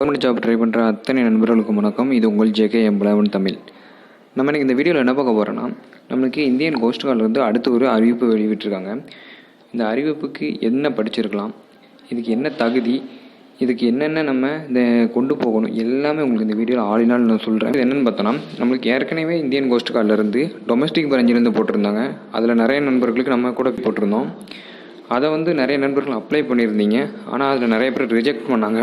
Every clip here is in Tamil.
கவர்மெண்ட் ஜாப் ட்ரை பண்ணுற அத்தனை நண்பர்களுக்கும் வணக்கம். இது உங்கள் ஜேகே எம்பளவன் தமிழ். நம்ம எனக்கு இந்த வீடியோவில் என்ன பார்க்க போகிறோன்னா நம்மளுக்கு இந்தியன் கோஸ்ட் கார்டில் அடுத்து ஒரு அறிவிப்பு வெளியிட்டிருக்காங்க. இந்த அறிவிப்புக்கு என்ன படிச்சிருக்கலாம் இதுக்கு என்ன தகுதி இதுக்கு என்னென்ன நம்ம இந்த கொண்டு போகணும் எல்லாமே உங்களுக்கு இந்த வீடியோவில் ஆளினால் நான் சொல்கிறேன் இது என்னென்னு பார்த்தோன்னா நம்மளுக்கு ஏற்கனவே இந்தியன் கோஸ்ட் கார்டிலேருந்து டொமஸ்டிக் பிராஞ்சிலேருந்து போட்டிருந்தாங்க. அதில் நிறைய நண்பர்களுக்கு நம்ம கூட போட்டிருந்தோம். அதை வந்து நிறைய நண்பர்கள் அப்ளை பண்ணியிருந்தீங்க. ஆனால் அதில் நிறைய பேர் ரிஜெக்ட் பண்ணாங்க.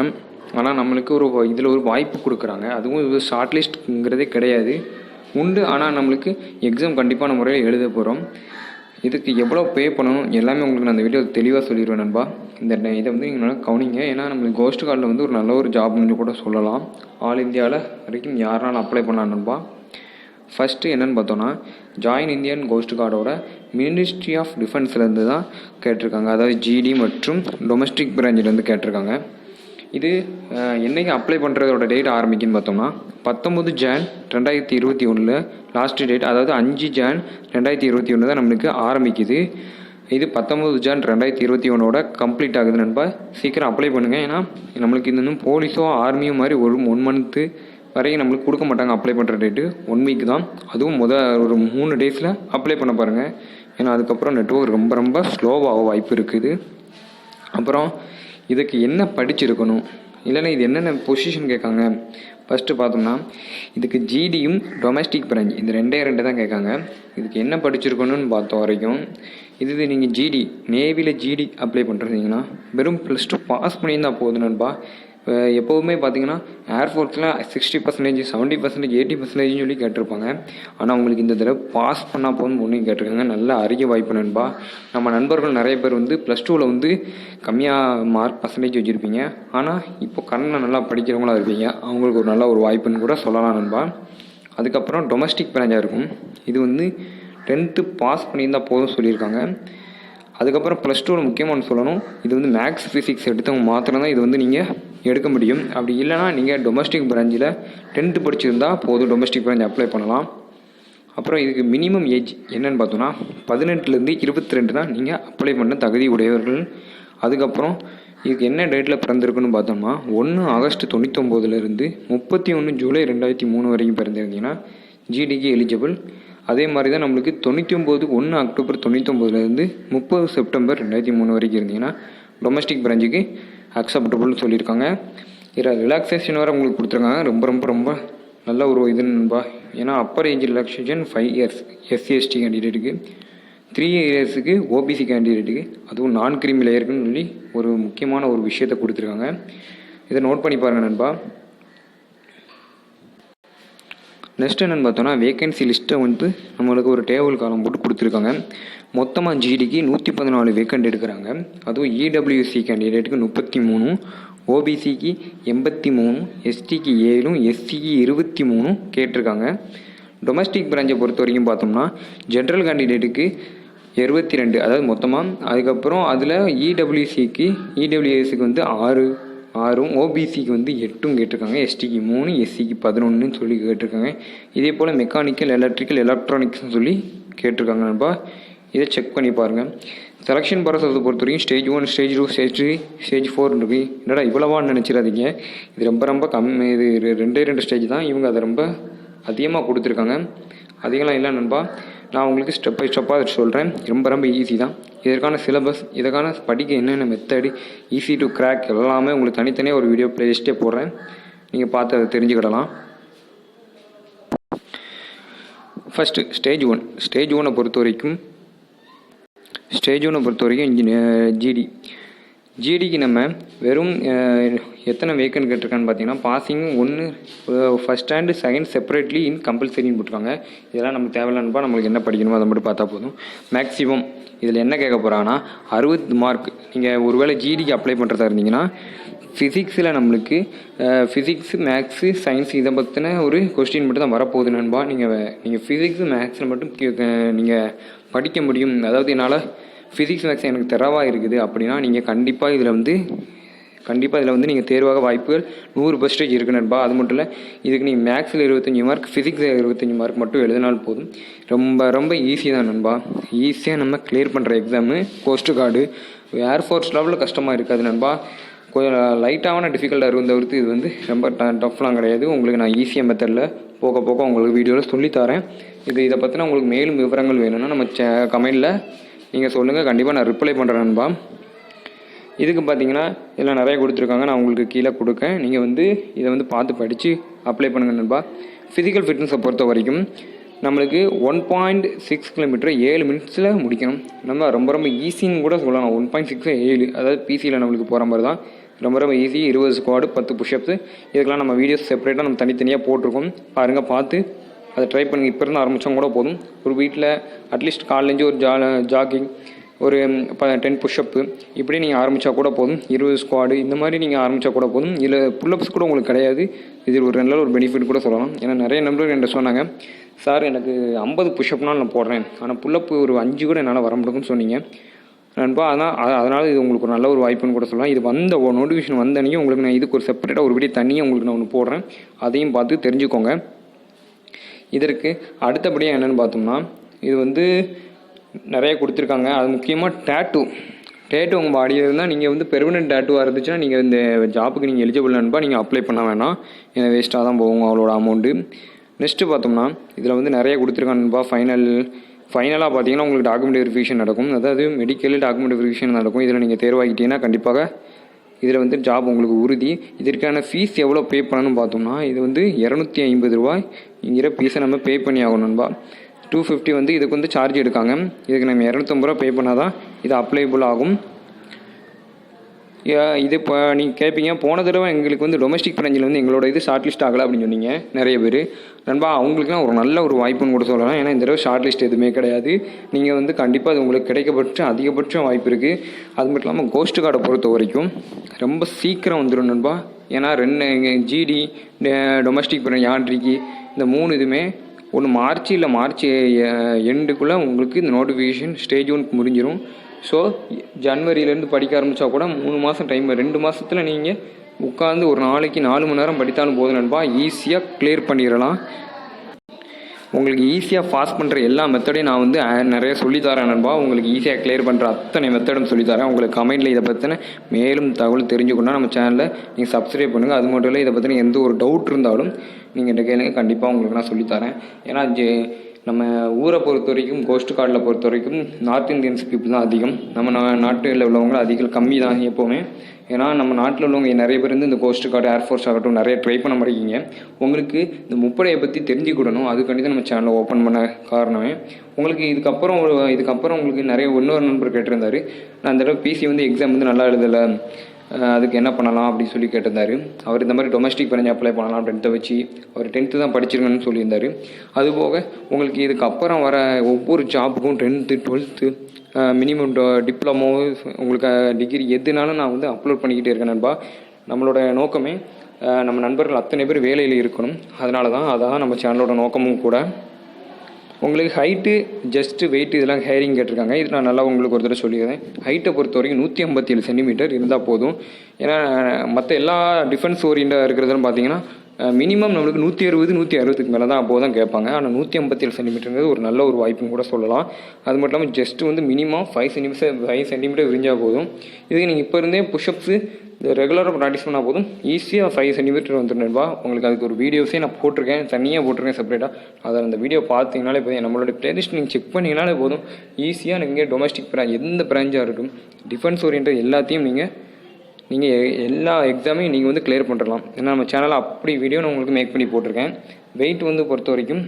ஆனால் நம்மளுக்கு ஒரு இதில் ஒரு வாய்ப்பு கொடுக்குறாங்க. அதுவும் இது ஷார்ட் லிஸ்ட்ங்கிறதே கிடையாது. உண்டு ஆனால் நம்மளுக்கு எக்ஸாம் கண்டிப்பான முறையில் எழுத போகிறோம் இதுக்கு எவ்வளோ பே பண்ணணும் எல்லாமே உங்களுக்கு நான் அந்த வீடியோ தெளிவாக சொல்லிடுவேன் நண்பா. இந்த இதை வந்து நீங்கள் நல்லா கவனிங்க. ஏன்னா நம்மளுக்கு கோஸ்ட் கார்டில் வந்து ஒரு நல்ல ஒரு ஜாப்னு கூட சொல்லலாம். ஆல் இந்தியாவில் வரைக்கும் யாருனாலும் அப்ளை பண்ணலாம் நண்பா? ஃபஸ்ட்டு என்னென்னு பார்த்தோன்னா ஜாயின் இந்தியன் கோஸ்ட் கார்டோட மினிஸ்ட்ரி ஆஃப் டிஃபென்ஸ்லேருந்து தான் கேட்டிருக்காங்க. அதாவது ஜிடி மற்றும் டொமஸ்டிக் பிரான்ச்சிலேருந்து கேட்டிருக்காங்க. இது என்றைக்கு என்னைக்கு அப்ளை பண்ணுறதோட டேட் ஆரம்பிக்குன்னு பார்த்தோம்னா பத்தொம்பது ஜான் ரெண்டாயிரத்தி இருபத்தி ஒன்றில் லாஸ்ட் டேட் அதாவது அஞ்சு ஜான் ரெண்டாயிரத்தி இருபத்தி ஒன்று தான் நம்மளுக்கு ஆரம்பிக்குது. இது பத்தொம்பது ஜான் ரெண்டாயிரத்தி இருபத்தி ஒன்றோட கம்ப்ளீட் ஆகுது நண்பா. சீக்கிரம் அப்ளை பண்ணுங்கள் ஏன்னா நம்மளுக்கு இது இன்னும் போலீஸோ ஆர்மியோ மாதிரி ஒரு ஒன் மந்த்து வரைக்கும் நம்மளுக்கு கொடுக்க மாட்டாங்க அப்ளை பண்ணுற டேட்டு ஒன் வீக் தான். அதுவும் முத ஒரு மூணு டேஸில் அப்ளை பண்ண பாருங்கள் ஏன்னா அதுக்கப்புறம் நெட்ஒர்க் ரொம்ப ரொம்ப ஸ்லோவாக வாய்ப்பு இருக்குது. அப்புறம் இதுக்கு என்ன படிச்சிருக்கணும்? இல்லைன்னா இது என்னென்ன பொசிஷன் கேட்காங்க? ஃபஸ்ட்டு பார்த்தோம்னா இதுக்கு ஜிடியும் டொமஸ்டிக் பிரான்ச் இந்த ரெண்டே ரெண்டு தான் கேட்காங்க. இதுக்கு என்ன படிச்சிருக்கணும்னு பார்த்த வரைக்கும் இது நீங்கள் ஜிடி நேவியில் ஜிடி அப்ளை பண்ணுறீங்கன்னா வெறும் ப்ளஸ் டூ பாஸ் பண்ணியிருந்தால் போதும் நண்பா. எப்போவுமே பார்த்தீங்கன்னா ஏர்ஃபோர்ஸில் sixty percentage seventy percentage eighty பர்சன்டேஜ்னு சொல்லி கேட்டிருப்பாங்க. ஆனால் உங்களுக்கு இந்த தடவை பாஸ் பண்ணால் போதும் ஒன்றும் கேட்டிருக்காங்க. நல்ல அறிய வாய்ப்பு நண்பா. நம்ம நண்பர்கள் நிறைய பேர் வந்து ப்ளஸ் டூவில் வந்து கம்மியாக மார்க் பர்சன்டேஜ் வச்சுருப்பீங்க. ஆனால் இப்போ கண்ணில் நல்லா படிக்கிறவங்களா இருப்பீங்க. அவங்களுக்கு ஒரு நல்ல ஒரு வாய்ப்புன்னு கூட சொல்லலாம் நண்பா. அதுக்கப்புறம் டொமஸ்டிக் பிராஞ்சாக இருக்கும். இது வந்து டென்த்து பாஸ் பண்ணியிருந்தால் போதும் சொல்லியிருக்காங்க. அதுக்கப்புறம் ப்ளஸ் டூவில் முக்கியமாக ஒன்று சொல்லணும். இது வந்து மேக்ஸ் ஃபிசிக்ஸ் எடுத்தவங்க மாத்திரம் தான் இது வந்து நீங்கள் எடுக்க முடியும். அப்படி இல்லைனா நீங்கள் டொமஸ்டிக் பிரான்ச்சில் டென்த்து படிச்சிருந்தால் போதும். டொமஸ்டிக் பிரான்ச் அப்ளை பண்ணலாம். அப்புறம் இதுக்கு மினிமம் ஏஜ் என்னன்னு பார்த்தோன்னா பதினெட்டுலேருந்து இருபத்தி ரெண்டு தான் நீங்கள் அப்ளை பண்ண தகுதி உடையவர்கள். அதுக்கப்புறம் இதுக்கு என்ன டேட்டில் பிறந்திருக்குன்னு பார்த்தோம்னா ஒன்று ஆகஸ்ட் தொண்ணூத்தொம்போதுலேருந்து முப்பத்தி ஒன்று ஜூலை ரெண்டாயிரத்தி மூணு வரைக்கும் பிறந்திருந்தீங்கன்னா ஜிடிக்கு எலிஜிபிள் அதே மாதிரி தான் நம்மளுக்கு தொண்ணூற்றி ஒம்பது ஒன்று அக்டோபர் தொண்ணூத்தொம்போதுலேருந்து முப்பது செப்டம்பர் ரெண்டாயிரத்தி மூணு வரைக்கும் இருந்தீங்கன்னா டொமஸ்டிக் பிரான்ச்சுக்கு அக்செப்டபுள்னு சொல்லியிருக்காங்க. இதில் ரிலாக்ஸேஷன் வேறு உங்களுக்கு கொடுத்துருக்காங்க. ரொம்ப ரொம்ப ரொம்ப நல்ல ஒரு இது நண்பா. ஏன்னா upper age relaxation five years SC ST கேண்டிடேட்டுக்கு three இயர்ஸுக்கு ஓபிசி கேண்டிடேட்டுக்கு அதுவும் நான் கிரிமி லேயருக்குன்னு சொல்லி ஒரு முக்கியமான ஒரு விஷயத்தை கொடுத்துருக்காங்க. இதை நோட் பண்ணி பாருங்கள் நண்பா. நெக்ஸ்ட் என்னென்னு பார்த்தோன்னா வேகன்சி லிஸ்ட்டை வந்து நம்மளுக்கு ஒரு டேபிள் காலம் போட்டு கொடுத்துருக்காங்க. மொத்தமாக ஜிடிக்கு நூற்றி பதினாலு வேக்கண்ட் எடுக்கிறாங்க. அதுவும் இடபிள்யூசி கேண்டிடேட்டுக்கு முப்பத்தி மூணு ஓபிசிக்கு எண்பத்தி மூணு எஸ்டிக்கு ஏழும் எஸ்சிக்கு இருபத்தி மூணும் கேட்டிருக்காங்க. டொமஸ்டிக் பிரான்ச்சை பொறுத்த வரைக்கும் பார்த்தோம்னா ஜென்ரல் கேண்டிடேட்டுக்கு இருபத்தி ரெண்டு அதாவது மொத்தமாக அதுக்கப்புறம் அதில் இடபிள்யூசிக்கு இடபிள்யூஎஸ்க்கு வந்து ஆறு ஆறும் ஓபிசிக்கு வந்து எட்டும் கேட்டிருக்காங்க. எஸ்டிக்கு மூணு எஸ்சிக்கு பதினொன்றுன்னு சொல்லி கேட்டிருக்காங்க. இதே போல் மெக்கானிக்கல் எலக்ட்ரிக்கல் எலக்ட்ரானிக்ஸ்னு சொல்லி கேட்டிருக்காங்க நண்பா. இதை செக் பண்ணி பாருங்கள் செலெக்ஷன் ப்ராசஸை பொறுத்த வரைக்கும் stage one stage two stage three stage four இருக்கு. என்னடா இவ்வளவான்னு நினச்சிடாதீங்க. இது ரொம்ப ரொம்ப கம்மி இது ரெண்டே ரெண்டு ஸ்டேஜ் தான். இவங்க அதை ரொம்ப அதிகமாக கொடுத்துருக்காங்க. அதிகம்லாம் இல்லை நண்பா. நான் உங்களுக்கு ஸ்டெப் பை ஸ்டெப்பாக அதை சொல்கிறேன் ரொம்ப ரொம்ப ஈஸி தான். இதற்கான சிலபஸ் இதற்கான படிக்க என்னென்ன மெத்தடு ஈஸி டு கிராக் எல்லாமே உங்களுக்கு தனித்தனியாக ஒரு வீடியோ ப்ளேலிஸ்ட்டே போடுறேன். நீங்கள் பார்த்து அதை தெரிஞ்சுக்கிடலாம். ஃபஸ்ட்டு ஸ்டேஜ் ஒன் ஸ்டேஜ் ஒன்னை பொறுத்த வரைக்கும் ஸ்டேஜ் ஒனை பொறுத்த வரைக்கும் இன்ஜினியர் ஜிடி ஜிடிக்கு நம்ம வெறும் எத்தனை வேக்கன் கேட்டிருக்கான்னு பார்த்தீங்கன்னா பாசிங் ஒன்று first stand second separately in கம்பல்சரின்னு போட்டுருவாங்க இதெல்லாம் நமக்கு தேவையில்லான்ப்பா நம்மளுக்கு என்ன படிக்கணுமோ அதை மட்டும் பார்த்தா போதும். மேக்ஸிமம் இதில் என்ன கேட்க போகிறாங்கன்னா அறுபது மார்க் நீங்கள் ஒருவேளை ஜிடிக்கு அப்ளை பண்ணுறதா இருந்தீங்கன்னா ஃபிசிக்ஸில் நம்மளுக்கு ஃபிசிக்ஸ் மேக்ஸு சயின்ஸ் இதை பற்றின ஒரு கொஸ்டின் மட்டும் தான் வரப்போகுது நண்பா. நீங்கள் நீங்கள் ஃபிசிக்ஸ் மேக்ஸில் மட்டும் நீங்கள் படிக்க முடியும். அதாவது என்னால் ஃபிசிக்ஸ் மேக்ஸ் எனக்கு தெரவாக இருக்குது அப்படின்னா நீங்கள் கண்டிப்பாக இதில் வந்து கண்டிப்பாக இதில் வந்து நீங்கள் தேர்வாக வாய்ப்புகள் நூறு பர்சன்டேஜ் இருக்கு நண்பா. அது மட்டும் இல்லை இதுக்கு நீங்கள் மேக்ஸில் இருபத்தஞ்சி மார்க் ஃபிசிக்ஸில் இருபத்தஞ்சி மார்க் மட்டும் எழுதினாலும் போதும். ரொம்ப ரொம்ப ஈஸி தான் நண்பா. ஈஸியாக நம்ம கிளியர் பண்ணுற எக்ஸாமு கோஸ்ட் கார்டு ஏர்ஃபோர்ஸ் லெவலில் கஷ்டமாக இருக்காது நண்பா. கொஞ்சம் லைட்டான டிஃபிகல்ட்டாக இருக்கும் தவிர்த்து இது வந்து ரொம்ப ட டஃப்லாம் கிடையாது. உங்களுக்கு நான் ஈஸியாக மெத்தடில் போக போக உங்களுக்கு வீடியோவில் சொல்லித்தரேன் இது இதை பற்றின உங்களுக்கு மேலும் விவரங்கள் வேணும்னா நம்ம சே கமெண்டில் நீங்கள் சொல்லுங்கள் கண்டிப்பாக நான் ரிப்ளை பண்ணுறேன் நண்பா. இதுக்கு பார்த்தீங்கன்னா இதெல்லாம் நிறைய கொடுத்துருக்காங்க. நான் உங்களுக்கு கீழே கொடுக்கேன். நீங்கள் வந்து இதை வந்து பார்த்து படித்து அப்ளை பண்ணுங்க நண்பா. ஃபிசிக்கல் ஃபிட்னஸை பொறுத்த வரைக்கும் நம்மளுக்கு ஒன் பாயிண்ட் சிக்ஸ் கிலோமீட்டர் ஏழு மினிட்ஸில் முடிக்கணும். நம்ம ரொம்ப ரொம்ப ஈஸின்னு கூட சொல்லலாம். ஒன் பாயிண்ட் சிக்ஸ் ஏழு அதாவது பிசியில் நம்மளுக்கு போகிற மாதிரி தான். ரொம்ப ரொம்ப ஈஸி இருபது ஸ்குவாடு பத்து புஷ்அப்ஸு இதுக்கெல்லாம் நம்ம வீடியோஸ் செப்பரேட்டாக நம்ம தனித்தனியாக போட்டிருக்கோம். பாருங்கள் பார்த்து அதை ட்ரை பண்ணுங்கள் இப்போ இருந்து ஆரம்பித்தவங்க கூட போதும். ஒரு வீட்டில் அட்லீஸ்ட் காலேஞ்சு ஒரு ஜா ஜாகிங் ஒரு இப்போ டென் புஷ்அப்பு இப்படி நீங்கள் ஆரம்பித்தா கூட போதும். இருபது ஸ்குவாடு இந்த மாதிரி நீங்கள் ஆரம்பித்தா கூட போதும். இதில் புல்லப்ஸ் கூட உங்களுக்கு கிடையாது. இது ஒரு நல்ல ஒரு பெனிஃபிட் கூட சொல்லலாம். ஏன்னா நிறைய நண்பர்கள் என்கிட்ட சொன்னாங்க சார் எனக்கு ஐம்பது புஷ்அப்னால் நான் போடுறேன். ஆனால் புல்லப்பு ஒரு அஞ்சு கூட என்னால் வர முடியும்னு சொன்னீங்க. நண்பா அதான் அதனால் இது உங்களுக்கு ஒரு நல்ல ஒரு வாய்ப்புன்னு கூட சொல்லலாம். இது வந்த நோட்டிஃபிகேஷன் வந்த அன்னைக்கு உங்களுக்கு நான் இதுக்கு ஒரு செப்பரேட்டாக ஒரு வீடியோ தனியாக உங்களுக்கு நான் ஒன்று போடுறேன். அதையும் பார்த்து தெரிஞ்சுக்கோங்க. இதற்கு அடுத்தபடியாக என்னென்னு பார்த்தோம்னா இது வந்து நிறைய கொடுத்துருக்காங்க. அது முக்கியமாக டேட்டூ டேட்டூ உங்கள் பாடியில் இருந்தால் நீங்கள் வந்து பெர்மனெண்ட் டேட்டூவாக இருந்துச்சுன்னா நீங்கள் இந்த ஜாப்புக்கு நீங்கள் எலிஜிபிள் நண்பா நீங்கள் அப்ளை பண்ண வேணாம். ஏன்னா வேஸ்ட்டாக தான் போகும் அவளோட அமௌண்ட்டு நெக்ஸ்ட்டு பார்த்தோம்னா இதில் வந்து நிறைய கொடுத்துருக்காங்க நண்பா ஃபைனல் ஃபைனலாக பார்த்தீங்கன்னா உங்களுக்கு டாக்குமெண்ட் வெரிஃபிகேஷன் நடக்கும். அதாவது மெடிக்கல் டாக்குமெண்ட் வெரிஃபிகேஷன் நடக்கும். இதில் நீங்கள் தேர்வாகிட்டீங்கன்னா கண்டிப்பாக இதில் வந்து ஜாப் உங்களுக்கு உறுதி. இதற்கான ஃபீஸ் எவ்வளோ பே பண்ணணும்னு பார்த்தோம்னா இது வந்து இரநூத்தி ஐம்பது ரூபாய். இங்கிற ஃபீஸை நம்ம பே பண்ணி ஆகணும் நண்பா. டூ ஃபிஃப்டி வந்து இதுக்கு வந்து சார்ஜ் எடுக்காங்க. இதுக்கு நம்ம இரநூத்தம்பது ரூபா பே பண்ணால் தான் இது அப்ளைபிள் ஆகும். இது இப்போ நீங்கள் கேட்பீங்க போன தடவை எங்களுக்கு வந்து டொமஸ்டிக் பிராஞ்சில் வந்து எங்களோட இது ஷார்ட் லிஸ்ட் ஆகலை அப்படின்னு சொன்னீங்க நிறைய பேர். நண்பா அவங்களுக்குலாம் ஒரு நல்ல ஒரு வாய்ப்புன்னு கூட சொல்லலாம். ஏன்னா இந்த தடவை ஷார்ட் லிஸ்ட் எதுவுமே கிடையாது. நீங்கள் வந்து கண்டிப்பாக அது உங்களுக்கு கிடைக்கப்பட்ச அதிகபட்சம் வாய்ப்பு இருக்குது அது மட்டும் இல்லாமல் கோஸ்ட் கார்டை பொறுத்த வரைக்கும் ரொம்ப சீக்கிரம் வந்துடும் நண்பா. ஏன்னா ரெண்டு ஜிடி டொமஸ்டிக் பிராஞ்ச் யான்ட்ரிக்கு இந்த மூணு இதுவுமே ஒன்று மார்ச் இல்லை மார்ச் எண்டுக்குள்ளே உங்களுக்கு இந்த நோட்டிஃபிகேஷன் ஸ்டேஜ் ஒன் முடிஞ்சிடும் ஸோ ஜன்வரியிலேருந்து படிக்க ஆரம்பித்தா கூட மூணு மாதம் டைம் ரெண்டு மாதத்தில் நீங்கள் உட்காந்து ஒரு நாளைக்கு நாலு மணி நேரம் படித்தாலும் போதும் நண்பா. ஈஸியாக கிளியர் பண்ணிடலாம் உங்களுக்கு ஈஸியாக ஃபாஸ்ட் பண்ணுற எல்லா மெத்தடையும் நான் வந்து நிறைய சொல்லித்தரேன் நண்பா. உங்களுக்கு ஈஸியாக கிளியர் பண்ணுற அத்தனை மெத்தடும் சொல்லித்தரேன். உங்களுக்கு கமெண்ட்டில் இதை பற்றின மேலும் தகவல் தெரிஞ்சுக்கணும்னா நம்ம சேனலில் நீங்கள் சப்ஸ்கிரைப் பண்ணுங்கள் அது மட்டும் இல்லை இதை பற்றின எந்த ஒரு டவுட் இருந்தாலும் நீங்கள் என்கிட்ட கேளுங்க. கண்டிப்பாக உங்களுக்கு நான் சொல்லித்தரேன். ஏன்னா ஜே நம்ம ஊரை பொறுத்த வரைக்கும் கோஸ்ட் கார்டில் பொறுத்த வரைக்கும் நார்த் இந்தியன்ஸ் பீப்புள் தான் அதிகம். நம்ம நா- நாட்டில் உள்ளவங்க அதிகம் கம்மி தான் எப்போவுமே. ஏன்னா நம்ம நாட்டில் உள்ளவங்க நிறைய பேர் வந்து இந்த கோஸ்ட் கார்டு ஏர்ஃபோர்ஸ் ஆகட்டும் நிறைய ட்ரை பண்ண மாட்டேங்கிங்க உங்களுக்கு இந்த முப்படையை பற்றி தெரிஞ்சுக்கிடணும். அதுக்காண்டி தான் நம்ம சேனலை ஓப்பன் பண்ண காரணமே. உங்களுக்கு இதுக்கப்புறம் ஒரு இதுக்கப்புறம் உங்களுக்கு நிறைய இன்னொரு நண்பர் கேட்டிருந்தாரு. நான் அந்த தடவை பிசி வந்து எக்ஸாம் வந்து நல்லா எழுதலை. அதுக்கு என்ன பண்ணலாம் அப்படின்னு சொல்லி கேட்டிருந்தாரு. அவர் இந்த மாதிரி டொமஸ்டிக் பண்ணி அப்ளை பண்ணலாம் டென்த்தை வச்சு அவர் டென்த்து தான் படிச்சிருக்கணும்னு சொல்லியிருந்தார். அதுபோக உங்களுக்கு இதுக்கப்புறம் வர ஒவ்வொரு ஜாப்புக்கும் டென்த்து டுவெல்த்து மினிமம் டிப்ளமோ உங்களுக்கு டிகிரி எதுனாலும் நான் வந்து அப்லோட் பண்ணிக்கிட்டே இருக்கேன் நண்பா. நம்மளோட நோக்கமே நம்ம நண்பர்கள் அத்தனை பேர் வேலையில் இருக்கணும். அதனால தான் அதான் நம்ம சேனலோட நோக்கமும் கூட. உங்களுக்கு ஹைட்டு ஜஸ்ட்டு வெயிட் இதெல்லாம் ஹேரிங் கேட்டிருக்காங்க. இது நான் நல்லா உங்களுக்கு ஒரு தடவை சொல்லிடுறேன். ஹைட்டை பொறுத்த வரைக்கும் நூற்றி ஐம்பத்தி ஏழு சென்டிமீட்டர் இருந்தால் போதும். ஏன்னா மற்ற எல்லா டிஃபென்ஸ் ஓரியண்டாக இருக்கிறதுன்னு பார்த்தீங்கன்னா மினிமம் நம்மளுக்கு நூற்றி அறுபது நூற்றி அறுபதுக்கு மேலே தான் அப்போது தான் கேட்பாங்க. ஆனால் நூற்றி ஐம்பத்தி ஏழு சென்டிமீட்டருங்கிறது ஒரு நல்ல ஒரு வாய்ப்புன்னு கூட சொல்லலாம். அது மட்டும் இல்லாமல் ஜஸ்ட் வந்து minimum five centimetre five centimetre விரிஞ்சால் போதும். இதுக்கு நீங்கள் இப்போ இருந்தே புஷ்அப்ஸு இந்த ரெகுலராக ப்ராக்டிஸ் பண்ணால் போதும். ஈஸியாக ஃபைவ் சென்டிமீட்டர் வந்துருந்தா உங்களுக்கு அதுக்கு ஒரு வீடியோஸே நான் போட்டிருக்கேன். தனியாக போட்டிருக்கேன் செப்பரேட்டாக அதை அந்த வீடியோ பார்த்தீங்கனாலே போதும். நம்மளோட பிளேலிஸ்ட் நீங்கள் செக் பண்ணிங்கனாலே போதும். ஈஸியாக நீங்கள் டொமஸ்டிக் பிராஞ்ச் எந்த பிராஞ்சாக இருக்கட்டும் டிஃபென்ஸ் ஓரியன்ட் எல்லாத்தையும் நீங்கள் நீங்கள் எல்லா எக்ஸாமையும் நீங்கள் வந்து கிளியர் பண்ணிடலாம். ஏன்னா நம்ம சேனலில் அப்படி வீடியோ நான் உங்களுக்கு மேக் பண்ணி போட்டிருக்கேன். வெயிட் வந்து பொறுத்த வரைக்கும்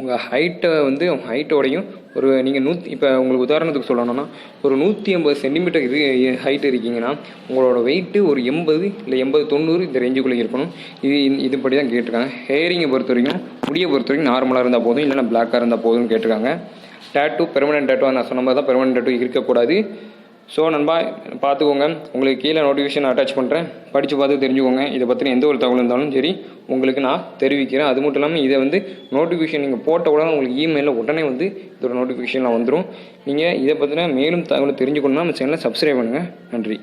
உங்கள் ஹைட்டை வந்து ஹைட்டோடையும் ஒரு நீங்கள் நூத் இப்போ உங்களுக்கு உதாரணத்துக்கு சொல்லணும்னா ஒரு நூற்றி ஐம்பது சென்டிமீட்டர் இது ஹைட் இருக்கீங்கன்னா உங்களோட வெயிட்டு ஒரு எண்பது இல்லை எண்பது தொண்ணூறு இந்த ரேஞ்சுக்குள்ளே இருக்கணும். இது இதுபடி தான் கேட்டிருக்காங்க. ஹேரிங்கை பொறுத்த வரைக்கும் முடியை பொறுத்த வரைக்கும் நார்மலாக இருந்தால் போதும் இல்லைன்னா பிளாக்காக இருந்தால் போதும்னு கேட்டிருக்காங்க. டேட்டூ பெர்மனன்ட் டேட்டூ நான் சொன்ன மாதிரி தான் பெர்மனன்ட் டேட்டூ இருக்கக்கூடாது. ஸோ நண்பா பார்த்துக்கோங்க. உங்களுக்கு கீழே நோட்டிஃபிகேஷன் அட்டாச் பண்ணுறேன் படித்து பார்த்து தெரிஞ்சுக்கோங்க. இதை பற்றின எந்த ஒரு தகவல் இருந்தாலும் சரி உங்களுக்கு நான் தெரிவிக்கிறேன். அது மட்டும் இல்லாமல் இதை வந்து நோட்டிஃபிகேஷன் நீங்கள் போட்ட உடனே உங்களுக்கு இமெயிலில் உடனே வந்து இதோட நோட்டிஃபிகேஷன்லாம் வந்துடும் நீங்கள் இதை பற்றின மேலும் தகவல் தெரிஞ்சுக்கணும்னா நம்ம சேனலை சப்ஸ்கிரைப் பண்ணுங்கள் நன்றி.